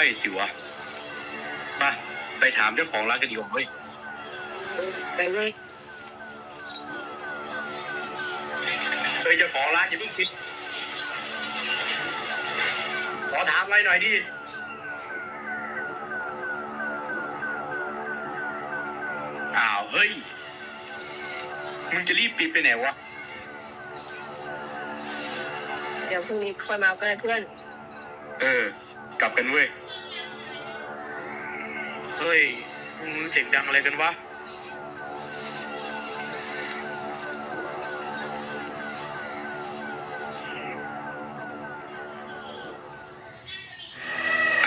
ช่สิวะมาไปถามเจ้าของร้านกันดีกว่าเฮ้ยไปเว้ยเฮ้ยเจ้าของร้านอย่าเพิ่งคิดขอถามอะไรหน่อยดิอ้าวเฮ้ย มึงจะรีบปิดไปไหนวะ เดี๋ยวพรุ่งนี้ค่อยมาก็ได้เพื่อน เออ กลับกันเว้ยเฮ้ยมึงเสียงดังอะไรกันวะ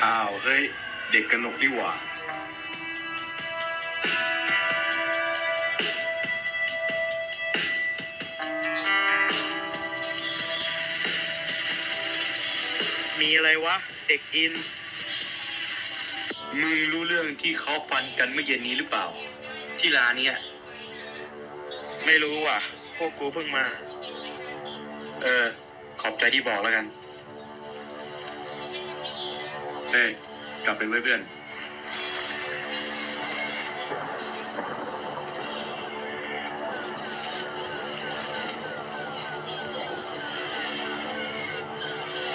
อ้าวเฮ้ย เด็กกระหนกดีหว่ามีอะไรวะ เด็กอิน มึงรู้เรื่องที่เขาฟันกันเมื่อเย็นนี้หรือเปล่า ที่ร้านเนี้ยไม่รู้ว่ะ พวกกูเพิ่งมา เออ ขอบใจที่บอกแล้วกันเฮ้ยกลับไปไว้เพื่อน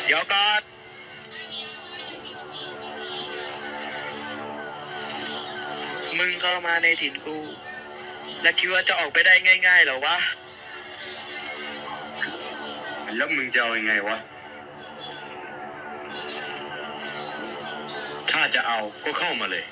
เดี๋ยวก่อน มึงเข้ามาในถิ่นกู และคิดว่าจะออกไปได้ง่ายๆเหรอวะ แล้วมึงจะเอายังไงวะ ถ้าจะเอาก็เข้ามาเลย